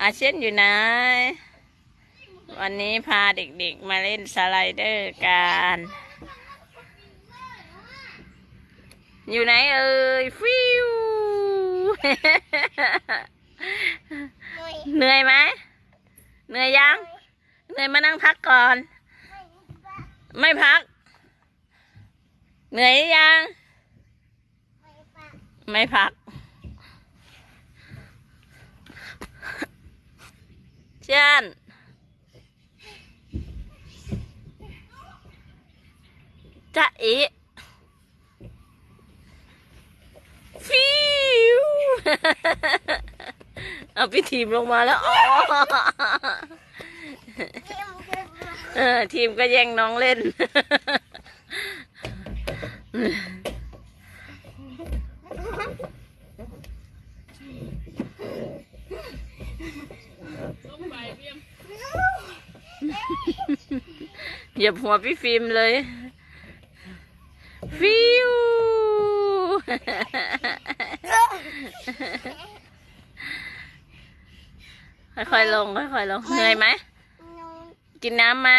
อาเช่นอยู่ไหนวันนี้พาเด็กๆมาเล่นสไลเดอร์กัน อยู่ไหนเอ่ยฟิวเหนื่อยไหมเหนื่อยยังเหนื่อยมานั่งพักก่อน ไม่พัก เหนื่อยหรือยัง ไม่พัก เช่นจะเอ๋ฟิวเอาพี่ทีมลงมาแล้วอ๋อเออทีมก็แย่งน้องเล่น เหยียบหัวพี่ฟิล์มเลย ฟิวค่อยๆลงค่อยๆลงเหนื่อยไหม กินน้ำไหม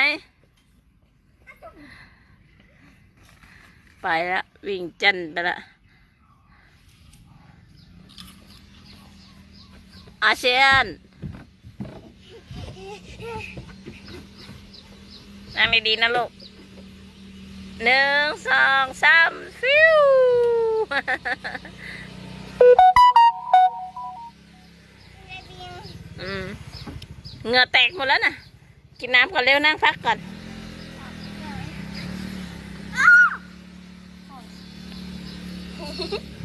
ไปละวิ่งจันไปละอาเซียน นั่งดีๆนะลูกหนึ่งสองสามฟิวเหงื่อแตกหมดแล้วนะกินน้ำก่อนเร็วนั่งพักก่อนอ